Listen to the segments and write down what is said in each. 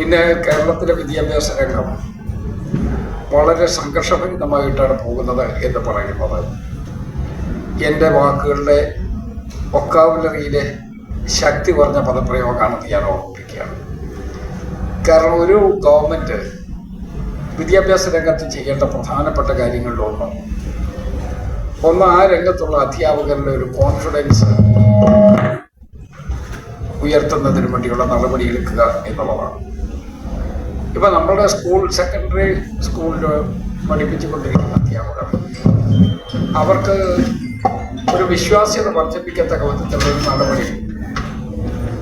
ഇന്ന് കേരളത്തിലെ വിദ്യാഭ്യാസ രംഗം വളരെ സംഘർഷഭരിതമായിട്ടാണ് പോകുന്നത് എന്ന് പറയുന്നത്. എന്റെ വാക്കുകളുടെ ഒക്കാവുലറിയിലെ ശക്തി കുറഞ്ഞ പദപ്രയോഗമാണെന്ന് ഞാൻ ഓർമ്മിപ്പിക്കുകയാണ്. കാരണം ഒരു ഗവൺമെന്റ് വിദ്യാഭ്യാസ രംഗത്ത് ചെയ്യേണ്ട പ്രധാനപ്പെട്ട കാര്യങ്ങളിലൊന്ന് ഒന്ന്. ആ രംഗത്തുള്ള അധ്യാപകരുടെ ഒരു കോൺഫിഡൻസ് ഉയർത്തുന്നതിന് വേണ്ടിയുള്ള നടപടിയെടുക്കുക എന്നുള്ളതാണ്. ഇപ്പം നമ്മുടെ സ്കൂൾ സെക്കൻഡറി സ്കൂളിൽ പഠിപ്പിച്ചുകൊണ്ടിരിക്കുന്ന അധ്യാപകർ അവർക്ക് ഒരു വിശ്വാസ്യത വർദ്ധിപ്പിക്കത്തക്ക വിധത്തിലുള്ള ഒരു നടപടി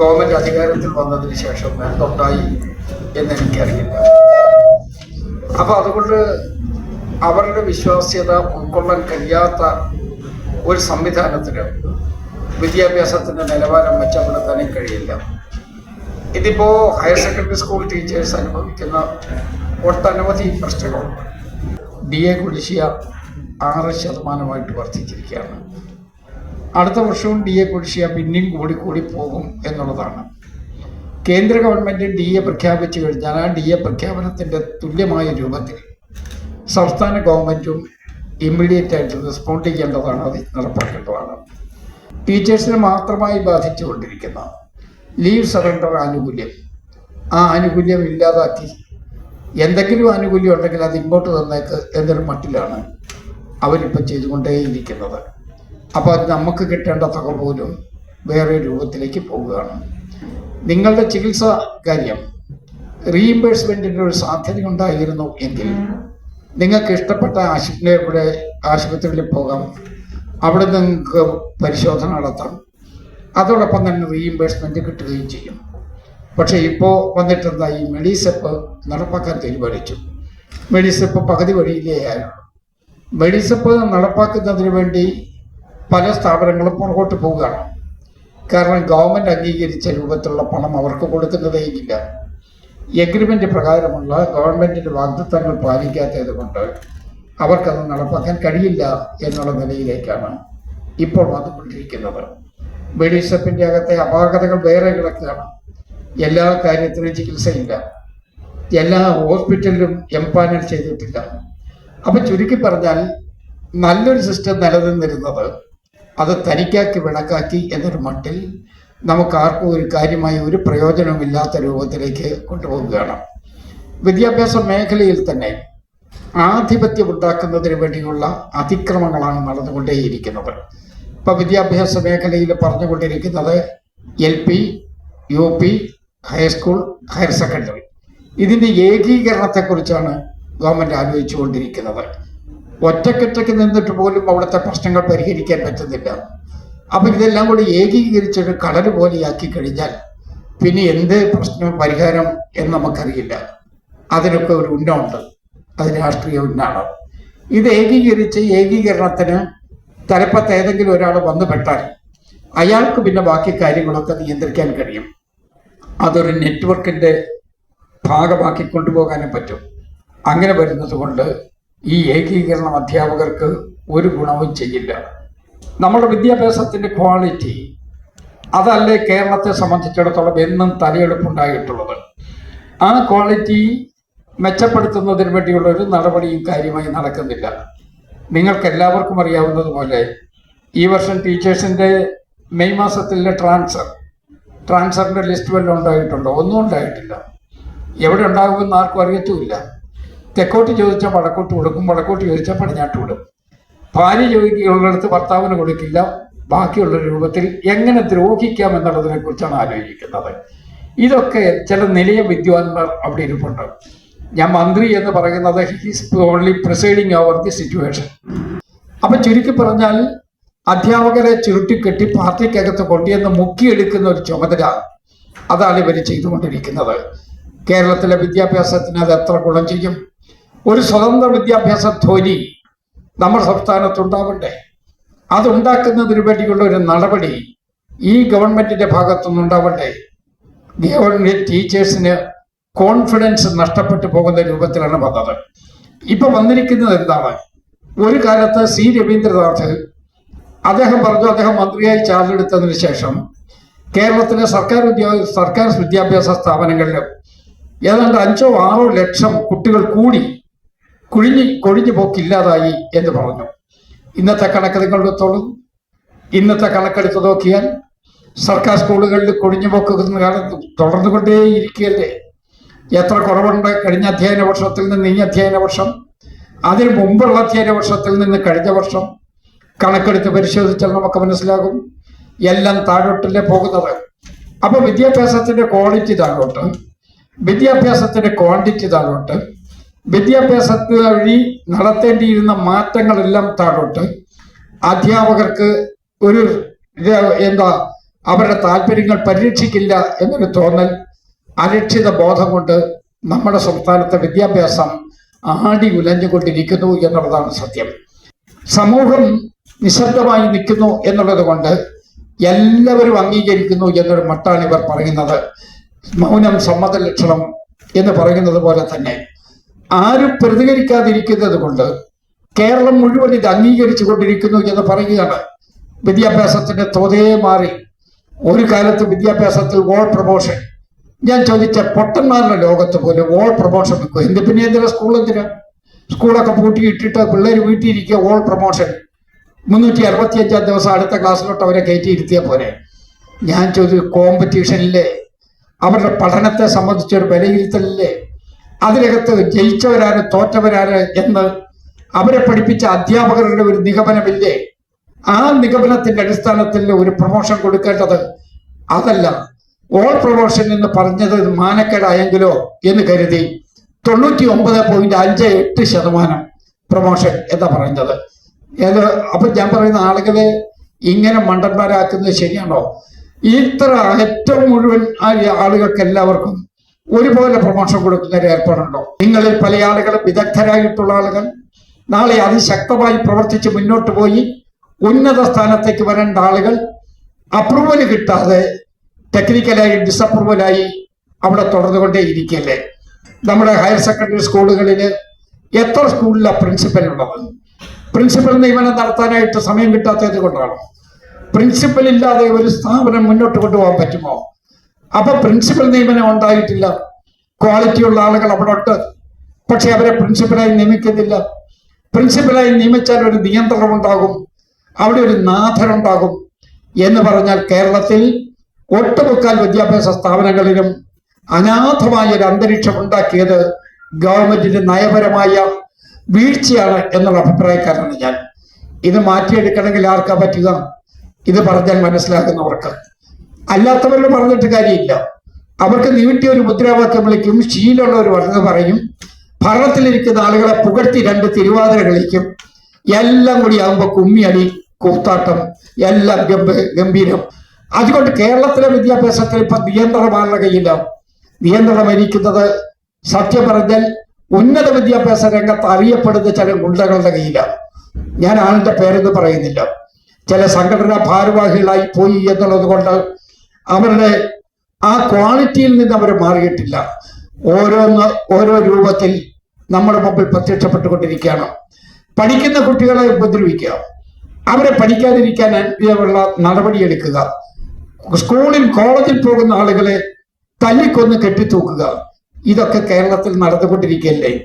ഗവൺമെന്റ് അധികാരത്തിൽ വന്നതിന് ശേഷം എന്തുണ്ടായി എന്ന് എനിക്കറിയില്ല. അപ്പോൾ അതുകൊണ്ട് അവരുടെ വിശ്വാസ്യത ഉൾക്കൊള്ളാൻ കഴിയാത്ത ഒരു സംവിധാനത്തിന് വിദ്യാഭ്യാസത്തിന്റെ നിലവാരം മെച്ചപ്പെടുത്താനും കഴിയില്ല. ഇതിപ്പോ ഹയർ സെക്കൻഡറി സ്കൂൾ ടീച്ചേഴ്സ് അനുഭവിക്കുന്ന ഒട്ടനവധി പ്രശ്നങ്ങളുണ്ട് ഡി എ കുടിശ്ശിക ആറ് ശതമാനമായിട്ട് വർദ്ധിച്ചിരിക്കുകയാണ്. അടുത്ത വർഷവും ഡി എ കുടിശ്ശിക പിന്നെയും കൂടി കൂടി പോകും എന്നുള്ളതാണ്. കേന്ദ്ര ഗവൺമെന്റ് ഡി എ പ്രഖ്യാപിച്ചു കഴിഞ്ഞാൽ ആ ഡി എ പ്രഖ്യാപനത്തിന്റെ തുല്യമായ രൂപത്തിൽ സംസ്ഥാന ഗവൺമെന്റും ഇമ്മീഡിയറ്റ് ആയിട്ട് റെസ്പോണ്ട് ചെയ്യേണ്ടതാണ് അത് നടപ്പാക്കേണ്ടതാണ്. ടീച്ചേഴ്സിനെ മാത്രമായി ബാധിച്ചുകൊണ്ടിരിക്കുന്ന ലീവ് സറണ്ടർ ആനുകൂല്യം. ആ ആനുകൂല്യം ഇല്ലാതാക്കി. എന്തെങ്കിലും ആനുകൂല്യം ഉണ്ടെങ്കിൽ അത് ഇങ്ങോട്ട് തന്നേക്ക് എന്നൊരു മട്ടിലാണ് അവരിപ്പോൾ ചെയ്തുകൊണ്ടേയിരിക്കുന്നത്. അപ്പോൾ അത് നമുക്ക് കിട്ടേണ്ട തുക പോലും വേറെ രൂപത്തിലേക്ക് പോവുകയാണ്. നിങ്ങളുടെ ചികിത്സാ കാര്യം റീഇംബേഴ്സ്മെന്റിന്റെ ഒരു സാധ്യത ഉണ്ടായിരുന്നു എങ്കിൽ നിങ്ങൾക്ക് ഇഷ്ടപ്പെട്ട ആശുപത്രി ഇവിടെ ആശുപത്രിയിൽ പോകാം. അവിടെ നിങ്ങൾക്ക് പരിശോധന നടത്താം. അതോടൊപ്പം തന്നെ റീഇംബേഴ്സ്മെന്റ് കിട്ടുകയും ചെയ്യും. പക്ഷേ ഇപ്പോൾ വന്നിട്ടെന്താ ഈ മെഡിസെപ്പ് നടപ്പാക്കാൻ തീരുമാനിച്ചു. മെഡിസെപ്പ് പകുതി വഴിയിലേ ആയുള്ളൂ മെഡിസെപ്പ് നടപ്പാക്കുന്നതിന് വേണ്ടി പല സ്ഥാപനങ്ങളും പുറകോട്ട് പോവുകയാണ്. കാരണം ഗവൺമെന്റ് അംഗീകരിച്ച രൂപത്തിലുള്ള പണം അവർക്ക് കൊടുക്കുന്നതേയില്ല. എഗ്രിമെന്റ് പ്രകാരമുള്ള ഗവൺമെന്റിന്റെ വാഗ്ദത്തങ്ങൾ പാലിക്കാത്തത് കൊണ്ട് അവർക്കത് നടപ്പാക്കാൻ കഴിയില്ല എന്നുള്ള നിലയിലേക്കാണ് ഇപ്പോൾ വന്നുകൊണ്ടിരിക്കുന്നത്. മെഡിസപ്പിന്റെ അകത്തെ അപാകതകൾ വേറെ കിടക്കുകയാണ്. എല്ലാ കാര്യത്തിനും ചികിത്സയില്ല. എല്ലാ ഹോസ്പിറ്റലിലും എംപാനൽ ചെയ്തിട്ടില്ല. അപ്പം ചുരുക്കി പറഞ്ഞാൽ നല്ലൊരു സിസ്റ്റം നിലനിന്നിരുന്നത് അത് തനിക്കാക്കി വിളക്കാക്കി എന്നൊരു മട്ടിൽ നമുക്ക് ആർക്കും ഒരു കാര്യമായി ഒരു പ്രയോജനമില്ലാത്ത രൂപത്തിലേക്ക് കൊണ്ടുപോവുകയാണ്. വിദ്യാഭ്യാസ മേഖലയിൽ തന്നെ ആധിപത്യം ഉണ്ടാക്കുന്നതിന് വേണ്ടിയുള്ള അതിക്രമങ്ങളാണ് നടന്നുകൊണ്ടേയിരിക്കുന്നത്. ഇപ്പൊ വിദ്യാഭ്യാസ മേഖലയിൽ പറഞ്ഞുകൊണ്ടിരിക്കുന്നത് L P U P high school higher secondary. ഇതിന്റെ ഏകീകരണത്തെക്കുറിച്ചാണ് ഗവൺമെന്റ് ആലോചിച്ചുകൊണ്ടിരിക്കുന്നത്. ഒറ്റക്കൊറ്റയ്ക്ക് നിന്നിട്ട് പോലും അവിടുത്തെ പ്രശ്നങ്ങൾ പരിഹരിക്കാൻ പറ്റുന്നില്ല. അപ്പൊ ഇതെല്ലാം കൂടി ഏകീകരിച്ചൊരു കളർ പോലെയാക്കി കഴിഞ്ഞാൽ പിന്നെ എന്ത് പ്രശ്നം പരിഹാരം എന്ന് നമുക്കറിയില്ല. അതിനൊക്കെ ഒരു ഉന്നമുണ്ട് അത് രാഷ്ട്രീയ ഉന്നാണ്. ഇത് ഏകീകരിച്ച് ഏകീകരണത്തിന് തലപ്പത്ത് ഏതെങ്കിലും ഒരാൾ വന്നു പെട്ടാൽ അയാൾക്ക് പിന്നെ ബാക്കി കാര്യങ്ങളൊക്കെ നിയന്ത്രിക്കാൻ കഴിയും. അതൊരു നെറ്റ്വർക്കിന്റെ ഭാഗമാക്കി കൊണ്ടുപോകാനും പറ്റും. അങ്ങനെ വരുന്നത് കൊണ്ട് ഈ ഏകീകരണം അധ്യാപകർക്ക് ഒരു ഗുണവും ചെയ്യില്ല. നമ്മുടെ വിദ്യാഭ്യാസത്തിന്റെ ക്വാളിറ്റി അതല്ലേ കേരളത്തെ സംബന്ധിച്ചിടത്തോളം എന്നും തലയെടുപ്പുണ്ടായിട്ടുള്ളത്. ആ ക്വാളിറ്റി മെച്ചപ്പെടുത്തുന്നതിന് വേണ്ടിയുള്ള ഒരു നടപടിയും കാര്യമായി നടക്കുന്നില്ല. നിങ്ങൾക്ക് എല്ലാവർക്കും അറിയാവുന്നതുപോലെ ഈ വർഷം ടീച്ചേഴ്സിന്റെ മെയ് മാസത്തിലെ ട്രാൻസ്ഫർ ട്രാൻസ്ഫറിന്റെ ലിസ്റ്റ് വല്ലതും ഉണ്ടായിട്ടുണ്ടോ? ഒന്നും ഉണ്ടായിട്ടില്ല. എവിടെ ഉണ്ടാകുമെന്ന് ആർക്കും അറിയത്തുമില്ല. തെക്കോട്ട് ചോദിച്ചാൽ വടക്കോട്ട് കൊടുക്കും വടക്കോട്ട് ചോദിച്ചാൽ പടിഞ്ഞാട്ട് വിടും ഭാര്യ ചോദിക്കുള്ളിടത്ത് ഭർത്താവിന് കൊടുക്കില്ല. ബാക്കിയുള്ള രൂപത്തിൽ എങ്ങനെ ദ്രോഹിക്കാം എന്നുള്ളതിനെ കുറിച്ചാണ് ആലോചിക്കുന്നത്. ഇതൊക്കെ ചില നിലയ വിദ്വാൻമാർ അവിടെ ഇരിപ്പുണ്ട്. ഞാൻ മന്ത്രി എന്ന് പറയുന്നത് he's only presiding over the situation അപ്പൊ ചുരുക്കി പറഞ്ഞാൽ അധ്യാപകരെ ചുരുട്ടിക്കെട്ടി പാർട്ടിക്കകത്ത് കൊണ്ടുവന്ന് മുക്കിയെടുക്കുന്ന ഒരു ചുമതല അതാണ് ഇവർ ചെയ്തുകൊണ്ടിരിക്കുന്നത്. കേരളത്തിലെ വിദ്യാഭ്യാസത്തിന് അത് എത്ര ഗുണം ചെയ്യും? ഒരു സ്വതന്ത്ര വിദ്യാഭ്യാസ ധ്വനി നമ്മുടെ സംസ്ഥാനത്തുണ്ടാവണ്ടേ? അതുണ്ടാക്കുന്നതിന് വേണ്ടിയുള്ള ഒരു നടപടി ഈ ഗവൺമെന്റിന്റെ ഭാഗത്തുനിന്ന് ഉണ്ടാവണ്ടേ ഗവൺമെന്റ് ടീച്ചേഴ്സിന് കോൺഫിഡൻസ് നഷ്ടപ്പെട്ടു പോകുന്ന രൂപത്തിലാണ് വന്നത്. ഇപ്പൊ വന്നിരിക്കുന്നത് എന്താണ്? ഒരു കാലത്ത് സി രവീന്ദ്രനാഥ് അദ്ദേഹം പറഞ്ഞു അദ്ദേഹം മന്ത്രിയായി ചാർജ് എടുത്തതിന് ശേഷം കേരളത്തിലെ സർക്കാർ ഉദ്യോഗ സർക്കാർ വിദ്യാഭ്യാസ സ്ഥാപനങ്ങളിൽ ഏതാണ്ട് അഞ്ചോ ആറോ ലക്ഷം കുട്ടികൾ കൂടി കുഴിഞ്ഞു കൊഴിഞ്ഞു പോക്കില്ലാതായി എന്ന് പറഞ്ഞു. ഇന്നത്തെ കണക്ക് നിങ്ങളെടുത്തോളൂ ഇന്നത്തെ കണക്കെടുത്ത് നോക്കിയാൽ സർക്കാർ സ്കൂളുകളിൽ കൊഴിഞ്ഞു പോക്കുന്ന കാലത്ത് തുടർന്നുകൊണ്ടേയിരിക്കുകയല്ലേ എത്ര കുറവുണ്ട്? കഴിഞ്ഞ അധ്യയന വർഷത്തിൽ നിന്ന് ഈ അധ്യയന വർഷം അതിന് മുമ്പുള്ള അധ്യയന വർഷത്തിൽ നിന്ന് കഴിഞ്ഞ വർഷം കണക്കെടുത്ത് പരിശോധിച്ചാൽ നമുക്ക് മനസ്സിലാകും എല്ലാം താഴോട്ടല്ലേ പോകുന്നത്. അപ്പൊ വിദ്യാഭ്യാസത്തിന്റെ ക്വാളിറ്റി താഴോട്ട് വിദ്യാഭ്യാസത്തിന്റെ ക്വാണ്ടിറ്റി താഴോട്ട് വിദ്യാഭ്യാസത്തിൽ വഴി നടത്തേണ്ടിയിരുന്ന മാറ്റങ്ങളെല്ലാം താഴോട്ട് അധ്യാപകർക്ക് ഒരു എന്താ അവരുടെ താല്പര്യങ്ങൾ പരീക്ഷിക്കില്ല എന്നൊരു തോന്നൽ അരക്ഷിത ബോധം കൊണ്ട് നമ്മുടെ സംസ്ഥാനത്തെ വിദ്യാഭ്യാസം ആടി ഉലഞ്ഞുകൊണ്ടിരിക്കുന്നു എന്നുള്ളതാണ് സത്യം. സമൂഹം നിശബ്ദമായി നിൽക്കുന്നു എന്നുള്ളത് കൊണ്ട് എല്ലാവരും അംഗീകരിക്കുന്നു എന്നൊരു മട്ടാണ് ഇവർ പറയുന്നത്. മൗനം സമ്മത ലക്ഷണം എന്ന് പറയുന്നത് പോലെ തന്നെ. ആരും പ്രതികരിക്കാതിരിക്കുന്നത് കൊണ്ട് കേരളം മുഴുവൻ ഇത് അംഗീകരിച്ചു കൊണ്ടിരിക്കുന്നു എന്ന് പറയുകയാണ്. വിദ്യാഭ്യാസത്തിന്റെ തോതേ മാറി. ഒരു കാലത്ത് വിദ്യാഭ്യാസത്തിൽ വോൾ പ്രൊമോഷൻ ഞാൻ ചോദിച്ച പൊട്ടന്മാരുടെ ലോകത്ത് പോലും ഓൾ പ്രൊമോഷൻ വെക്കും എന്ത് പിന്നെ എന്തിനാ സ്കൂൾ എന്തിനാ? സ്കൂളൊക്കെ പൂട്ടിയിട്ടിട്ട് പിള്ളേർ വീട്ടിൽ ഓൾ പ്രൊമോഷൻ മുന്നൂറ്റി അറുപത്തി അഞ്ചാം ദിവസം അടുത്ത ക്ലാസ്സിലോട്ട് അവരെ കയറ്റി പോരെ. ഞാൻ ചോദിച്ചു കോമ്പറ്റീഷനിലെ അവരുടെ പഠനത്തെ സംബന്ധിച്ച ഒരു വിലയിരുത്തലില്ലേ? അതിനകത്ത് ജയിച്ചവരാര് തോറ്റവരാര് എന്ന് അവരെ പഠിപ്പിച്ച അധ്യാപകരുടെ ഒരു നിഗമനമില്ലേ? ആ നിഗമനത്തിന്റെ അടിസ്ഥാനത്തിൽ ഒരു പ്രൊമോഷൻ കൊടുക്കേണ്ടത് അതല്ല. ഓൾ പ്രൊമോഷൻ എന്ന് പറഞ്ഞത് മാനക്കേടായെങ്കിലോ എന്ന് കരുതി തൊണ്ണൂറ്റി ഒമ്പത് പോയിന്റ് അഞ്ച് എട്ട് ശതമാനം പ്രൊമോഷൻ എന്താ പറയുന്നത്. ഏത് അപ്പൊ ഞാൻ പറയുന്ന ആളുകളെ ഇങ്ങനെ മണ്ടന്മാരാക്കുന്നത് ശരിയാണോ? ഇത്ര ഏറ്റവും മുഴുവൻ ആളുകൾക്ക് എല്ലാവർക്കും ഒരുപോലെ പ്രൊമോഷൻ കൊടുക്കുന്ന ഒരു ഏർപ്പാടുണ്ടോ? നിങ്ങളിൽ പല ആളുകളും വിദഗ്ധരായിട്ടുള്ള ആളുകൾ നാളെ അതിശക്തമായി പ്രവർത്തിച്ച് മുന്നോട്ട് പോയി ഉന്നത സ്ഥാനത്തേക്ക് വരേണ്ട ആളുകൾ അപ്രൂവൽ കിട്ടാതെ ടെക്നിക്കലായി ഡിസപ്രൂവലായി അവിടെ തുടർന്നുകൊണ്ടേ ഇരിക്കല്ലേ നമ്മുടെ ഹയർ സെക്കൻഡറി സ്കൂളുകളിൽ എത്ര സ്കൂളിലാണ് പ്രിൻസിപ്പൽ ഉള്ളത്? പ്രിൻസിപ്പൽ നിയമനം നടത്താനായിട്ട് സമയം കിട്ടാത്തത് കൊണ്ടാണ്? പ്രിൻസിപ്പൽ ഇല്ലാതെ ഒരു സ്ഥാപനം മുന്നോട്ട് കൊണ്ടുപോകാൻ പറ്റുമോ? അപ്പൊ പ്രിൻസിപ്പൽ നിയമനം ഉണ്ടായിട്ടില്ല. ക്വാളിറ്റി ഉള്ള ആളുകൾ അവിടെ ഉണ്ട് പക്ഷെ അവരെ പ്രിൻസിപ്പലായി നിയമിക്കുന്നില്ല. പ്രിൻസിപ്പലായി നിയമിച്ചാൽ ഒരു നിയന്ത്രണം ഉണ്ടാകും അവിടെ ഒരു നാഥനുണ്ടാകും എന്ന് പറഞ്ഞാൽ കേരളത്തിൽ ഒട്ടുമുക്കാൽ വിദ്യാഭ്യാസ സ്ഥാപനങ്ങളിലും അനാഥമായ ഒരു അന്തരീക്ഷം ഉണ്ടാക്കിയത് ഗവൺമെന്റിന്റെ നയപരമായ വീഴ്ചയാണ് എന്നുള്ള അഭിപ്രായക്കാരനാണ് ഞാൻ. ഇത് മാറ്റിയെടുക്കണമെങ്കിൽ ആർക്കാ പറ്റുക? ഇത് പറഞ്ഞാൽ മനസ്സിലാക്കുന്നവർക്ക് അല്ലാത്തവരോട് പറഞ്ഞിട്ട് കാര്യമില്ല. അവർക്ക് നീട്ടിയ ഒരു മുദ്രാവാക്യം വിളിക്കും ശീലമുള്ളവർ പറഞ്ഞത് പറയും ഭരണത്തിലിരിക്കുന്ന ആളുകളെ പുകഴ്ത്തി രണ്ട് തിരുവാതിര കളിക്കും എല്ലാം കൂടി ആകുമ്പോൾ കുമ്മിയടി കൂത്താട്ടം എല്ലാം ഗംഭീരം. അതുകൊണ്ട് കേരളത്തിലെ വിദ്യാഭ്യാസത്തിൽ ഇപ്പൊ നിയന്ത്രണമാണ് കയ്യില്ല. നിയന്ത്രണം ഇരിക്കുന്നത് സത്യം പറഞ്ഞാൽ ഉന്നത വിദ്യാഭ്യാസ രംഗത്ത് അറിയപ്പെടുന്ന ചില ഗുണ്ടകളുടെ കയ്യിലാണ് ഞാൻ ആളുടെ പേരെന്ന് പറയുന്നില്ല. ചില സംഘടനാ ഭാരവാഹികളായി പോയി എന്നുള്ളത് കൊണ്ട് അവരുടെ ആ ക്വാളിറ്റിയിൽ നിന്ന് അവർ മാറിയിട്ടില്ല. ഓരോന്ന് ഓരോ രൂപത്തിൽ നമ്മുടെ മുമ്പിൽ പ്രത്യക്ഷപ്പെട്ടുകൊണ്ടിരിക്കുകയാണ്. പഠിക്കുന്ന കുട്ടികളെ ഉപദ്രവിക്കുക. അവരെ പഠിക്കാതിരിക്കാൻ ഉള്ള നടപടിയെടുക്കുക. സ്കൂളിൽ കോളേജിൽ പോകുന്ന ആളുകളെ തല്ലിക്കൊന്ന് കെട്ടിത്തൂക്കുക. ഇതൊക്കെ കേരളത്തിൽ നടന്നുകൊണ്ടിരിക്കുകയല്ലേ?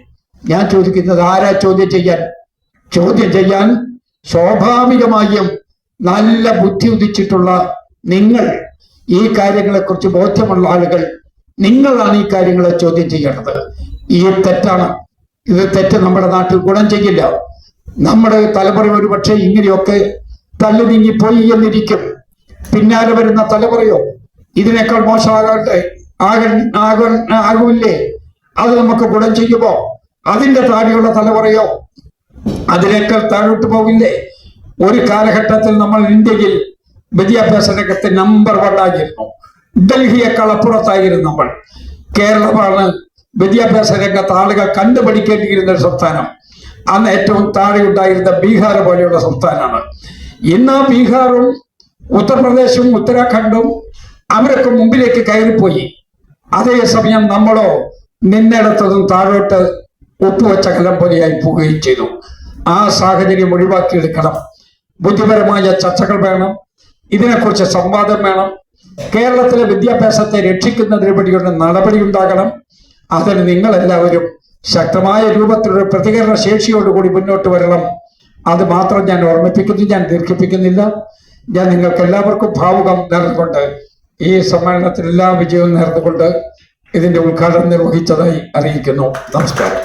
ഞാൻ ചോദിക്കുന്നത് ആരാ ചോദ്യം ചെയ്യാൻ? ചോദ്യം ചെയ്യാൻ സ്വാഭാവികമായും നല്ല ബുദ്ധി ഉദിച്ചിട്ടുള്ള നിങ്ങൾ ഈ കാര്യങ്ങളെക്കുറിച്ച് ബോധ്യമുള്ള ആളുകൾ നിങ്ങളാണ് ഈ കാര്യങ്ങളെ ചോദ്യം ചെയ്യേണ്ടത്. ഈ തെറ്റാണ്. ഇത് തെറ്റ് നമ്മുടെ നാട്ടിൽ ഗുണം ചെയ്യില്ല. നമ്മുടെ തലമുറ ഒരു പക്ഷേ ഇങ്ങനെയൊക്കെ തള്ളി നീങ്ങിപ്പോയി എന്നിരിക്കും. പിന്നാലെ വരുന്ന തലമുറയോ ഇതിനേക്കാൾ മോശമാകട്ടെ ആകൻ ആകൻ ആകില്ലേ അത് നമുക്ക് ഗുണം ചെയ്യുമോ? അതിന്റെ താഴെയുള്ള തലമുറയോ അതിനേക്കാൾ താഴോട്ട് പോകില്ലേ? ഒരു കാലഘട്ടത്തിൽ നമ്മൾ ഇന്ത്യയിൽ വിദ്യാഭ്യാസ രംഗത്ത് നമ്പർ വൺ ആയിരുന്നു. ഡൽഹിയേക്കാൾ അപ്പുറത്തായിരുന്നു നമ്മൾ. കേരളമാണ് വിദ്യാഭ്യാസ രംഗത്ത് ആളുകൾ കണ്ടുപഠിക്കേണ്ടിയിരുന്ന ഒരു സംസ്ഥാനം. അന്ന് ഏറ്റവും താഴെ ഉണ്ടായിരുന്ന ബീഹാർ പോലെയുള്ള സംസ്ഥാനമാണ്. ഇന്ന് ബീഹാറും ഉത്തർപ്രദേശും ഉത്തരാഖണ്ഡും അവരൊക്കെ മുമ്പിലേക്ക് കയറിപ്പോയി. അതേസമയം നമ്മളോ നിന്നിടത്തതും താഴോട്ട് ഒപ്പുവച്ച കലം പോലെയായി പോവുകയും ചെയ്തു. ആ സാഹചര്യം ഒഴിവാക്കിയെടുക്കണം. ബുദ്ധിപരമായ ചർച്ചകൾ വേണം. ഇതിനെക്കുറിച്ച് സംവാദം വേണം. കേരളത്തിലെ വിദ്യാഭ്യാസത്തെ രക്ഷിക്കുന്നതിന് വേണ്ടിയുള്ള നടപടി ഉണ്ടാകണം. അതിന് നിങ്ങളെല്ലാവരും ശക്തമായ രൂപത്തിലൊരു പ്രതികരണ ശേഷിയോടുകൂടി മുന്നോട്ട് വരണം. അത് മാത്രം ഞാൻ ഓർമ്മിപ്പിക്കുന്നു ഞാൻ ദീർഘിപ്പിക്കുന്നില്ല. ഞാൻ നിങ്ങൾക്ക് എല്ലാവർക്കും ഭാവുകം നേർന്നുകൊണ്ട് ഈ സമ്മേളനത്തിൽ എല്ലാ വിജയവും നേർന്നുകൊണ്ട് ഇതിന്റെ ഉദ്ഘാടനം നിർവഹിച്ചതായി അറിയിക്കുന്നു. നമസ്കാരം.